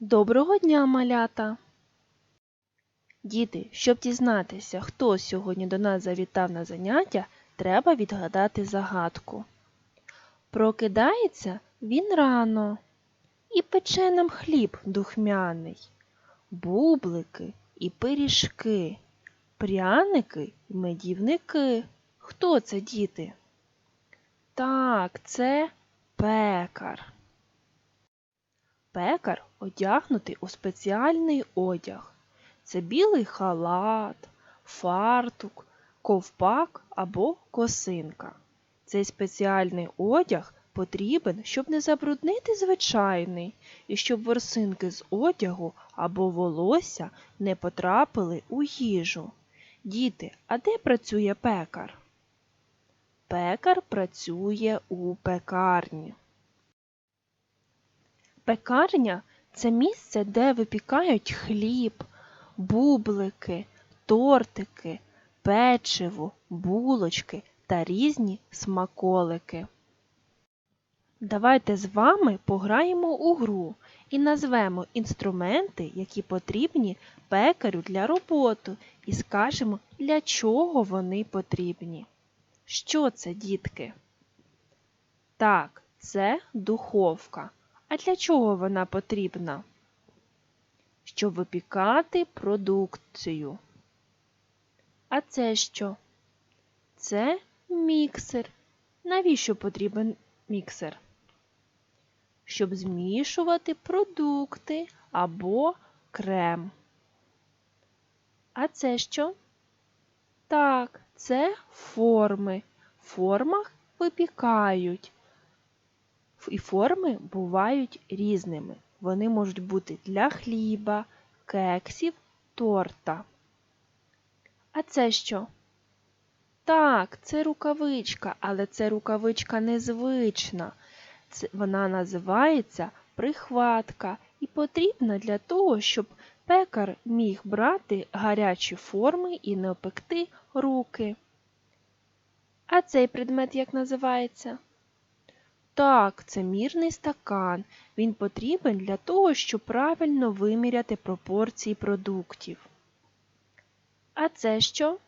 Доброго дня, малята! Діти, щоб дізнатися, хто сьогодні до нас завітав на заняття, треба відгадати загадку. Прокидається він рано і пече нам хліб духмяний, бублики і пиріжки, пряники і медівники. Хто це, діти? Так, це пекар. Пекар одягнутий у спеціальний одяг. Це білий халат, фартук, ковпак або косинка. Цей спеціальний одяг потрібен, щоб не забруднити звичайний, і щоб ворсинки з одягу або волосся не потрапили у їжу. Діти, а де працює пекар? Пекар працює у пекарні. Пекарня це місце, де випікають хліб, бублики, тортики, печиво, булочки та різні смаколики. Давайте з вами пограємо у гру і назвемо інструменти, які потрібні пекарю для роботи, і скажемо, для чого вони потрібні. Що це, дітки? Так, це духовка. А для чого вона потрібна? Щоб випікати продукцію. А це що? Це міксер. Навіщо потрібен міксер? Щоб змішувати продукти або крем. А це що? Так, це форми. В формах випікають. І форми бувають різними. Вони можуть бути для хліба, кексів, торта. А це що? Так, це рукавичка, але це рукавичка незвична. Це, вона називається прихватка і потрібна для того, щоб пекар міг брати гарячі форми і не опекти руки. А цей предмет як називається? Так, це мірний стакан. Він потрібен для того, щоб правильно виміряти пропорції продуктів. А це що?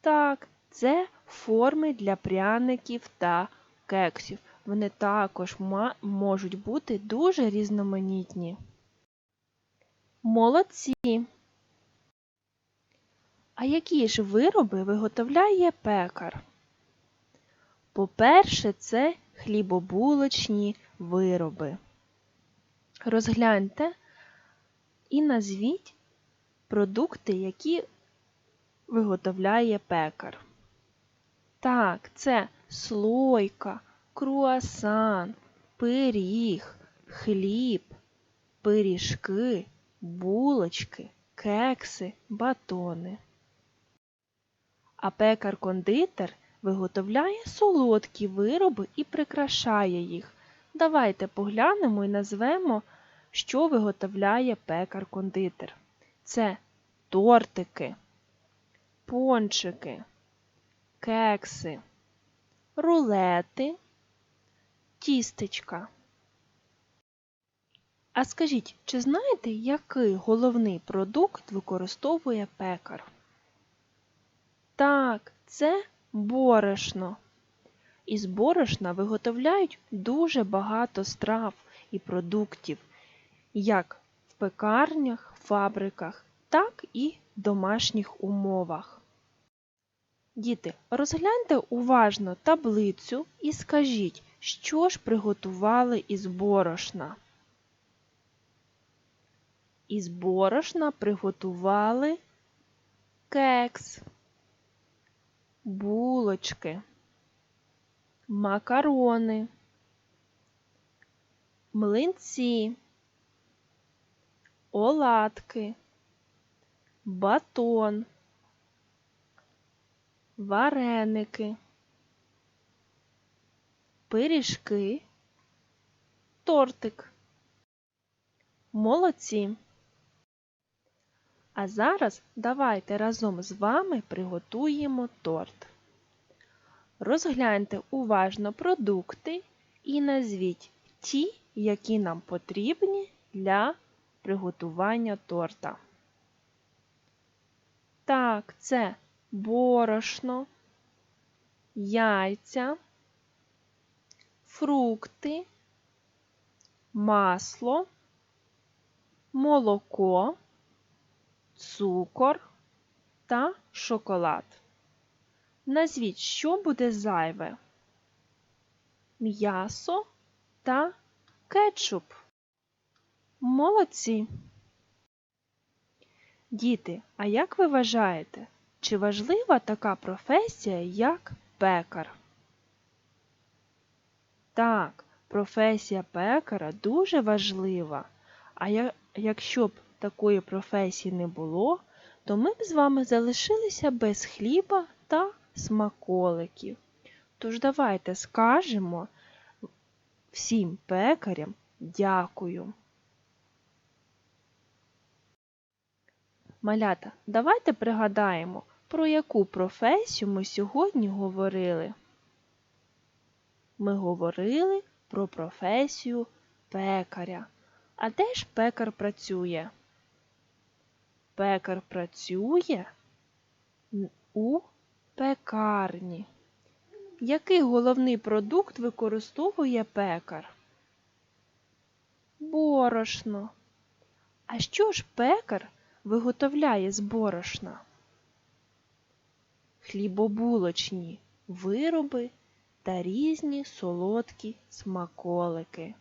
Так, це форми для пряників та кексів. Вони також можуть бути дуже різноманітні. Молодці! А які ж вироби виготовляє пекар? По-перше, це хлібобулочні вироби. Розгляньте і назвіть продукти, які виготовляє пекар. Так, це слойка, круасан, пиріг, хліб, пиріжки, булочки, кекси, батони. А пекар-кондитер виготовляє солодкі вироби і прикрашає їх. Давайте поглянемо і назвемо, що виготовляє пекар-кондитер. Це тортики, пончики, кекси, рулети, тістечка. А скажіть, чи знаєте, який головний продукт використовує пекар? Так, це борошно. Із борошна виготовляють дуже багато страв і продуктів, як в пекарнях, фабриках, так і в домашніх умовах. Діти, розгляньте уважно таблицю і скажіть, що ж приготували із борошна. Із борошна приготували кекс булочки, макарони, млинці, оладки, батон, вареники, пиріжки, тортик. Молодці! А зараз давайте разом з вами приготуємо торт. Розгляньте уважно продукти і назвіть ті, які нам потрібні для приготування торта? Так, це борошно, яйця, фрукти, масло, молоко, цукор та шоколад. Назвіть, що буде зайве? М'ясо та кетчуп. Молодці. Діти, а як ви вважаєте, чи важлива така професія, як пекар? Так, професія пекара дуже важлива. А якщо б такої професії не було, то ми б з вами залишилися без хліба та смаколиків. Тож давайте скажемо всім пекарям дякую. Малята, давайте пригадаємо, про яку професію ми сьогодні говорили. Ми говорили про професію пекаря. А де ж пекар працює? Пекар працює у пекарні. Який головний продукт використовує пекар? Борошно. А що ж пекар виготовляє з борошна? Хлібобулочні вироби та різні солодкі смаколики.